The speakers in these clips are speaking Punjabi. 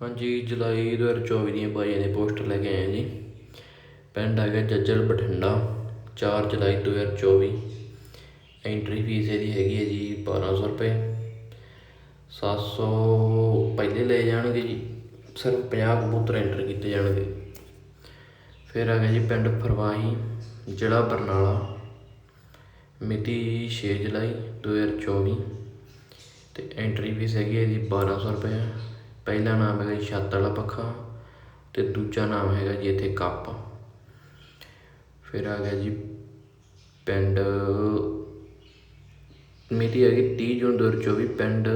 ਹਾਂਜੀ, ਜੁਲਾਈ 2024 ਦੀਆਂ ਬਾਈਆਂ ਦੇ ਪੋਸਟਰ ਲੈ ਕੇ ਆਏ ਜੀ ਪਿੰਡ ਹੈਗਾ ਜੱਜਲ ਬਠਿੰਡਾ 4 ਜੁਲਾਈ 2024 ਐਂਟਰੀ ਫੀਸ ਇਹਦੀ ਹੈਗੀ ਹੈ ਜੀ 1200 ਰੁਪਏ। 700 ਪਹਿਲੇ ਲਏ ਜਾਣਗੇ ਜੀ, ਸਿਰਫ 50 ਕਬੂਤਰ ਐਂਟਰ ਕੀਤੇ ਜਾਣਗੇ। ਫਿਰ ਆ ਗਿਆ ਜੀ ਪਿੰਡ ਫਰਵਾਹੀ, ਜ਼ਿਲ੍ਹਾ ਬਰਨਾਲਾ। ਮਿਤੀ 6 ਜੁਲਾਈ 2024 ਤੇ ਐਂਟਰੀ ਫੀਸ ਹੈਗੀ ਹੈ ਜੀ 1200 ਰੁਪਏ। ਪਹਿਲਾ ਨਾਮ ਹੈਗਾ ਜੀ ਛੱਤ ਵਾਲਾ ਪੱਖਾ ਅਤੇ ਦੂਜਾ ਨਾਮ ਹੈਗਾ ਜੀ ਇੱਥੇ ਕੱਪ। ਫਿਰ ਆ ਗਿਆ ਜੀ ਪਿੰਡ ਮਿਤੀ ਹੈਗੀ 30 ਜੂਨ 2024 ਪਿੰਡ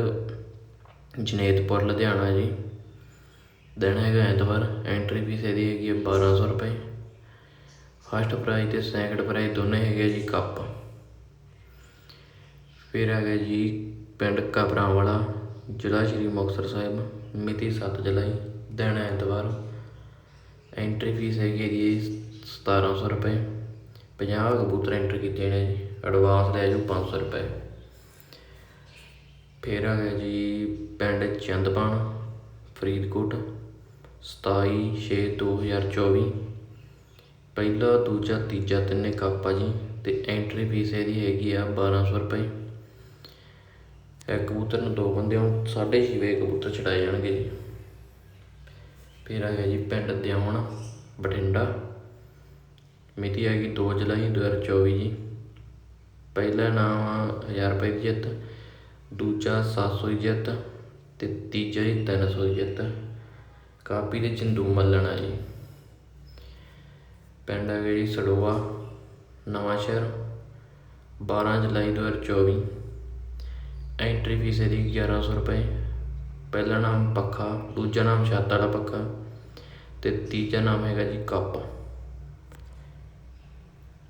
ਜਨੇਤਪੁਰ, ਲੁਧਿਆਣਾ ਜੀ। ਦਿਨ ਹੈਗਾ ਐਤਵਾਰ ਐਂਟਰੀ ਫੀਸ ਇਹਦੀ ਹੈਗੀ ਹੈ 1200 ਰੁਪਏ। ਫਸਟ ਪ੍ਰਾਈਜ਼ ਤੇ ਸੈਕੰਡ ਪ੍ਰਾਈਜ਼ ਦੋਨੇ ਹੈਗੇ ਜੀ ਕੱਪ। ਫਿਰ ਹੈਗਾ ਜੀ ਪਿੰਡ ਕਬਰਾਂ ਵਾਲਾ, ਜ਼ਿਲ੍ਹਾ ਸ਼੍ਰੀ ਮੁਕਤਸਰ ਸਾਹਿਬ। ਮਿਤੀ ਸੱਤ ਜੁਲਾਈ, ਦਿਨ ਐਤਵਾਰ। ਐਂਟਰੀ ਫੀਸ ਹੈਗੀ ਹੈ ਜੀ 1700 ਰੁਪਏ। 50 ਕਬੂਤਰ ਐਂਟਰ ਕੀਤੇ ਨੇ ਜੀ ਐਡਵਾਂਸ ਲੈ ਜਾਓ ਪੰਜ ਸੌ ਰੁਪਏ। ਫਿਰ ਹੈਗਾ ਜੀ ਪਿੰਡ ਚੰਦਪਾਣ ਫਰੀਦਕੋਟ 27 6 2024 ਪਹਿਲਾ, ਦੂਜਾ, ਤੀਜਾ ਤਿੰਨੇ ਕੱਪ ਆ ਜੀ, ਤੇ ਐਂਟਰੀ ਫੀਸ ਇਹਦੀ ਹੈਗੀ ਆ 1200 ਰੁਪਏ। ਇੱਕ ਕਬੂਤਰ ਨੂੰ ਦੋ ਬੰਦੇ ਹੁਣ, ਸਾਢੇ ਛੇ ਵੇ ਕਬੂਤਰ ਛਡਾਏ ਜਾਣਗੇ ਜੀ। ਫਿਰ ਹੈਗਾ ਜੀ ਪਿੰਡ ਦਿਆਉਣ, ਬਠਿੰਡਾ। ਮਿਤੀ ਹੈਗੀ 2 ਜੁਲਾਈ 2024 ਜੀ। ਪਹਿਲਾ ਨਾਮ 1000 ਰੁਪਏ ਦੀ ਜਿੱਤ, ਦੂਜਾ 700 ਦੀ ਜਿੱਤ ਤੇ ਤੀਜਾ ਜੀ 300 ਦੀ ਜਿੱਤ। ਕਾਪੀ ਦੇ ਚੰਦੂ ਮੱਲਣਾ ਜੀ। ਪਿੰਡ ਹੈਗਾ ਜੀ ਸੜੋਆ ਨਵਾਂ ਸ਼ਹਿਰ 12 ਜੁਲਾਈ 2024 ਐਂਟਰੀ ਫੀਸ ਇਹਦੀ 1100 ਰੁਪਏ। ਪਹਿਲਾ ਨਾਮ ਪੱਖਾ, ਦੂਜਾ ਨਾਮ ਛੱਤ ਵਾਲਾ ਪੱਖਾ ਅਤੇ ਤੀਜਾ ਨਾਮ ਹੈਗਾ ਜੀ ਕੱਪ।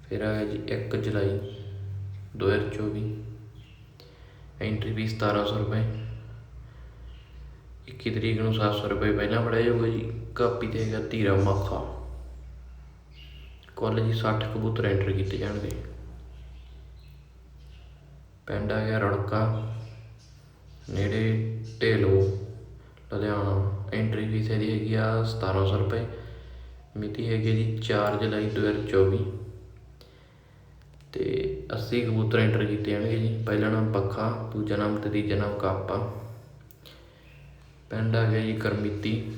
ਫਿਰ ਆਇਆ ਜੀ ਇੱਕ ਜੁਲਾਈ 2024 ਐਂਟਰੀ ਫੀਸ 1700 ਰੁਪਏ। 21 ਤਰੀਕ ਨੂੰ ਸੱਤ ਸੌ ਰੁਪਏ ਪਹਿਲਾਂ ਫੜਿਆ ਜਾਊਗਾ ਜੀ। ਕਾਪੀ ਤੇ ਹੈਗਾ ਧੀਰਾ ਮੱਖਾ। ਕੁੱਲ ਜੀ 60 ਕਬੂਤਰ ਐਂਟਰ ਕੀਤੇ ਜਾਣਗੇ। ਪਿੰਡ ਆ ਗਿਆ ਰੜਕਾ ਨੇੜੇ ਢੇਲੋ, ਲੁਧਿਆਣਾ। ਐਂਟਰੀ ਫੀਸ ਇਹਦੀ ਹੈਗੀ ਆ 1700 ਰੁਪਏ। ਮਿਤੀ ਹੈਗੀ ਹੈ ਜੀ ਚਾਰ ਜੁਲਾਈ 2024 ਤੇ 80 ਕਬੂਤਰ ਐਂਟਰ ਕੀਤੇ ਜਾਣਗੇ ਜੀ। ਪਹਿਲਾ ਨਾਮ ਪੱਖਾ, ਦੂਜਾ ਨਾਮ ਤੇ ਤੀਜਾ ਨਾਮ ਕਾਪਾ। ਪਿੰਡ ਆ ਗਿਆ ਜੀ ਕਰਮੀਤੀ।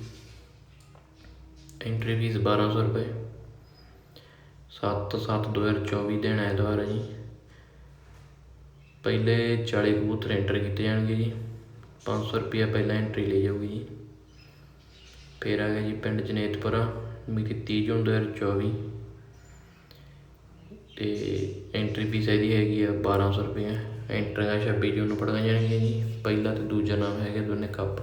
ਐਂਟਰੀ ਫੀਸ 1200 ਰੁਪਏ। 7 7 2024 ਦਿਨ ਐਤਵਾਰ ਹੈ ਜੀ। ਪਹਿਲੇ 40 ਕਬੂਤਰ ਐਂਟਰ ਕੀਤੇ ਜਾਣਗੇ ਜੀ। 500 ਰੁਪਿਆ ਪਹਿਲਾਂ ਐਂਟਰੀ ਲਈ ਜਾਊਗੀ ਜੀ। ਫਿਰ ਆ ਗਿਆ ਜੀ ਪਿੰਡ ਜਨੇਤਪੁਰਾ, ਮਿਤੀ 30 ਜੂਨ 2024 ਤੇ ਐਂਟਰੀ ਫੀਸ ਇਹਦੀ ਹੈਗੀ ਆ 1200 ਰੁਪਏ ਐਂਟਰੀਆਂ 26 ਜੂਨ ਨੂੰ ਪੜ੍ਹਾਈਆਂ ਜਾਣਗੀਆਂ ਜੀ। ਪਹਿਲਾ ਤੇ ਦੂਜਾ ਨਾਮ ਹੈਗਾ ਦੋਨੇ ਕੱਪ।